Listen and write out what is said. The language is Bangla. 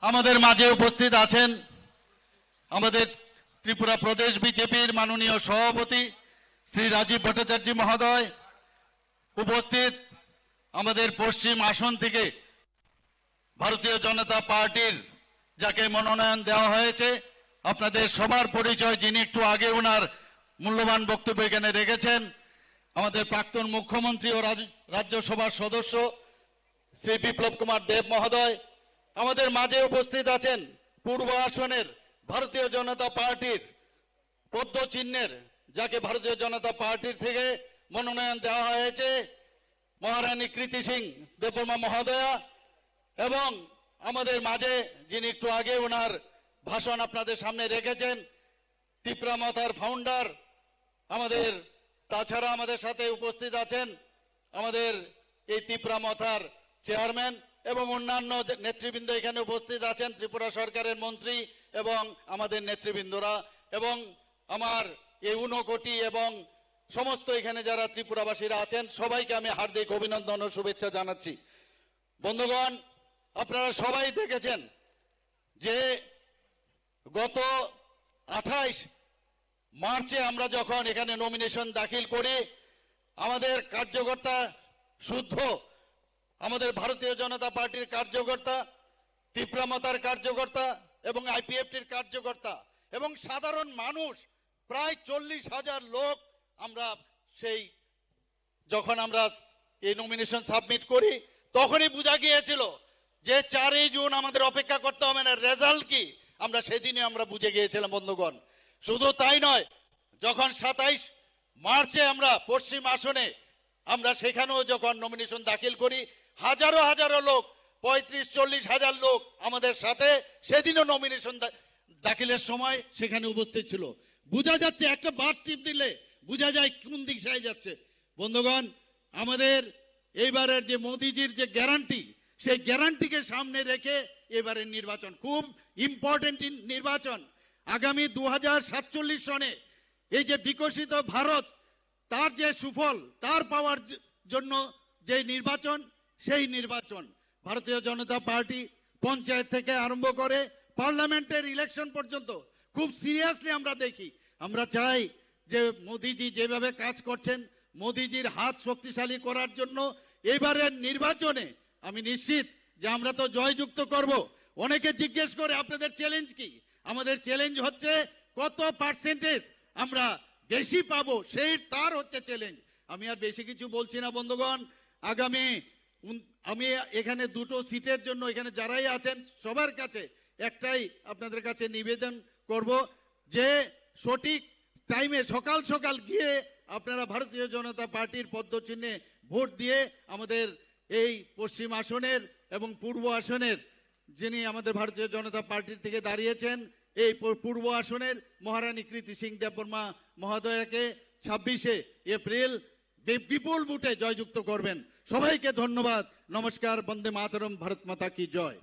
আমাদের মাঝে উপস্থিত আছেন আমাদের ত্রিপুরা প্রদেশ বিজেপির মাননীয় সভাপতি শ্রী রাজীব ভট্টাচার্য মহোদয় উপস্থিত আমাদের পশ্চিম আসন থেকে ভারতীয় জনতা পার্টির যাকে মনোনয়ন দেওয়া হয়েছে। আপনাদের সবার পরিচয় যিনি একটু আগে ওনার মূল্যবান বক্তব্য এখানে রেখেছেন, আমাদের প্রাক্তন মুখ্যমন্ত্রী ও রাজ- রাজ্যসভার সদস্য শ্রী বিপ্লব কুমার দেব মহোদয় আমাদের মাঝে উপস্থিত আছেন পূর্ব আসনের ভারতীয় জনতা পার্টির পদ্ম চিহ্নের, যাকে ভারতীয় জনতা পার্টির থেকে মনোনয়ন দেওয়া হয়েছে, মহারানী কৃতি সিং দেববর্মা মহোদয়া এবং আমাদের মাঝে যিনি একটু আগে ওনার ভাষণ আপনাদের সামনে রেখেছেন, তিপ্রা মাথার ফাউন্ডার আমাদের তাছাড়া আমাদের সাথে উপস্থিত আছেন আমাদের এই তিপ্রা মথার চেয়ারম্যান এবং অন্যান্য নেতৃবৃন্দ এখানে উপস্থিত আছেন, ত্রিপুরা সরকারের মন্ত্রী এবং আমাদের নেতৃবৃন্দরা এবং আমার এই ঊনকোটি এবং সমস্ত এখানে যারা ত্রিপুরাবাসীরা আছেন, সবাইকে আমি হার্দিক অভিনন্দন ও শুভেচ্ছা জানাচ্ছি। বন্ধুগণ, আপনারা সবাই দেখেছেন যে গত আঠাইশ মার্চে আমরা যখন এখানে নমিনেশন দাখিল করি, আমাদের কার্যকর্তা শুদ্ধ আমাদের ভারতীয় জনতা পার্টির কার্যকর্তা তীব্রামতার কার্যকর্তা এবং আইপিএফটির কার্যকর্তা এবং সাধারণ মানুষ, প্রায় চল্লিশ হাজার লোক আমরা সেই, যখন আমরা এই নমিনেশন সাবমিট করি, তখনই বোঝা গিয়েছিল যে চারই জুন আমাদের অপেক্ষা করতে হবে না রেজাল্ট কি? আমরা সেদিনই আমরা বুঝে গিয়েছিলাম, বন্ধুগণ। শুধু তাই নয়, যখন সাতাইশ মার্চে আমরা পশ্চিম আসনে আমরা সেখানেও যখন নমিনেশন দাখিল করি হাজারো হাজারো লোক, পঁয়ত্রিশ, চল্লিশ হাজার লোক আমাদের সাথে সেদিনও নমিনেশন দাখিলের সময় সেখানে উপস্থিত ছিল। বোঝা যাচ্ছে একটা বার টিপ দিলে বোঝা যায় কোন দিক সাই যাচ্ছে। বন্ধুগণ, আমাদের এইবারের যে মোদিজির যে গ্যারান্টি সেই গ্যারান্টিকে সামনে রেখে এবারের নির্বাচন খুব ইম্পর্টেন্ট নির্বাচন। আগামী দু সনে এই যে বিকশিত ভারত, তার যে সুফল, তার পাওয়ার জন্য যে নির্বাচন সেই নির্বাচন ভারতীয় জনতা পার্টি পঞ্চায়েত থেকে আরম্ভ করে পার্লামেন্টের ইলেকশন পর্যন্ত খুব সিরিয়াসলি আমরা দেখি। আমরা চাই যে মোদিজি যেভাবে কাজ করছেন, মোদিজির হাত শক্তিশালী করার জন্য এবারের নির্বাচনে আমি নিশ্চিত যে আমরা তো জয়যুক্ত করব। অনেকে জিজ্ঞেস করে, আপনাদের চ্যালেঞ্জ কি? আমাদের চ্যালেঞ্জ হচ্ছে কত পার্সেন্টেজ আমরা বেশি পাবো? সেই তার হচ্ছে চ্যালেঞ্জ আমি আর বেশি কিছু বলছি না, বন্ধুগণ। আগামী আমি এখানে দুটো সিটের জন্য এখানে যারাই আছেন সবার কাছে একটাই আপনাদের কাছে নিবেদন করব যে সঠিক টাইমে সকাল সকাল গিয়ে আপনারা ভারতীয় জনতা পার্টির পদ্মচিহ্নে ভোট দিয়ে আমাদের এই পশ্চিম আসনের এবং পূর্ব আসনের যিনি আমাদের ভারতীয় জনতা পার্টির থেকে দাঁড়িয়েছেন, এই পূর্ব আসনের মহারানী কৃতি সিং দেববর্মা মহোদয়াকে ছাব্বিশে এপ্রিল বিপুল ভোটে জয়যুক্ত করবেন। সবাইকে ধন্যবাদ। নমস্কার বন্দে মাতরম ভারত মাতা কি জয়।